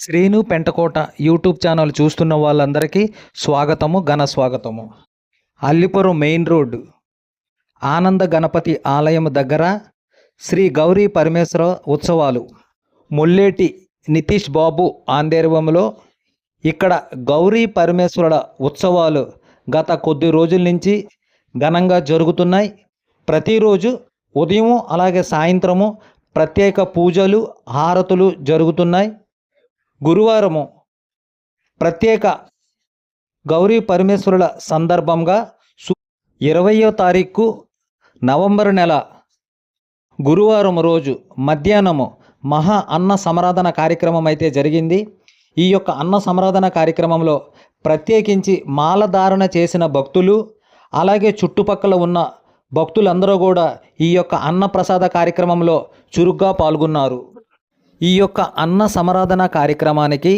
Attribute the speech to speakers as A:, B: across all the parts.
A: Srinu Pentakota YouTube channel చూస్తున్న వాళ్ళందరికీ స్వాగతము ఘన స్వాగతము. అల్లిపురం మెయిన్ రోడ్ ఆనంద గణపతి ఆలయం దగ్గర శ్రీ గౌరీ పరమేశ్వర ఉత్సవాలు. ముల్లేటి నితీష్ బాబు ఆందేర్వంలో ఇక్కడ గౌరీ పరమేశ్వరుల ఉత్సవాలు గత కొద్ది రోజుల నుంచి ఘనంగా జరుగుతున్నాయి. ప్రతిరోజు ఉదయం అలాగే సాయంత్రము ప్రత్యేక పూజలు హారతులు జరుగుతున్నాయి. గురువారము ప్రత్యేక గౌరీ పరమేశ్వరుల సందర్భంగా సు ఇరవయో తారీఖు నవంబర్ నెల గురువారం రోజు మధ్యాహ్నము మహా అన్న సమరాధన కార్యక్రమం అయితే జరిగింది. ఈ యొక్క అన్న సమరాధన కార్యక్రమంలో ప్రత్యేకించి మాలధారణ చేసిన భక్తులు అలాగే చుట్టుపక్కల ఉన్న భక్తులందరూ కూడా ఈ యొక్క అన్న ప్రసాద కార్యక్రమంలో చురుగ్గా పాల్గొన్నారు. ఈ యొక్క అన్న సమరాధన కార్యక్రమానికి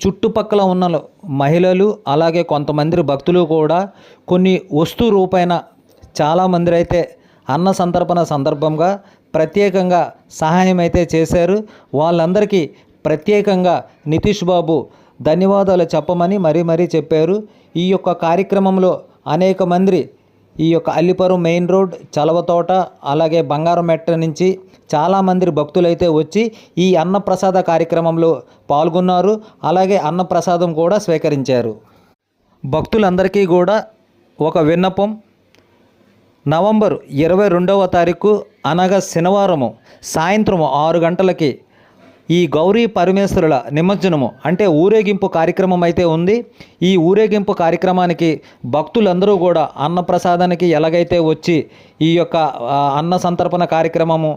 A: చుట్టుపక్కల ఉన్న మహిళలు అలాగే కొంతమంది భక్తులు కూడా కొన్ని వస్తు రూపైన చాలామంది అయితే అన్న సంతర్పణ సందర్భంగా ప్రత్యేకంగా సహాయం అయితే చేశారు. వాళ్ళందరికీ ప్రత్యేకంగా నితీష్ బాబు ధన్యవాదాలు చెప్పమని మరీ మరీ చెప్పారు. ఈ యొక్క కార్యక్రమంలో అనేక మంది ఈ యొక్క అల్లిపురం మెయిన్ రోడ్ చలవతోట అలాగే బంగారమెట్ట నుంచి చాలామంది భక్తులైతే వచ్చి ఈ అన్నప్రసాద కార్యక్రమంలో పాల్గొన్నారు. అలాగే అన్నప్రసాదం కూడా స్వీకరించారు. భక్తులందరికీ కూడా ఒక విన్నపం. నవంబర్ ఇరవై రెండవ తారీఖు అనగా శనివారము సాయంత్రము ఆరు గంటలకి ఈ గౌరీ పరమేశ్వరుల నిమజ్జనము అంటే ఊరేగింపు కార్యక్రమం అయితే ఉంది. ఈ ఊరేగింపు కార్యక్రమానికి భక్తులందరూ కూడా అన్నప్రసాదానికి ఎలాగైతే వచ్చి ఈ యొక్క అన్న సంతర్పణ కార్యక్రమము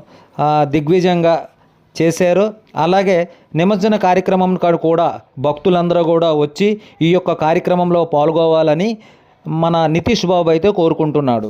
A: దిగ్విజయంగా చేశారు అలాగే నిమజ్జన కార్యక్రమం కూడా భక్తులందరూ కూడా వచ్చి ఈ యొక్క కార్యక్రమంలో పాల్గొవాలని మన నితీష్ బాబు అయితే కోరుకుంటున్నాడు.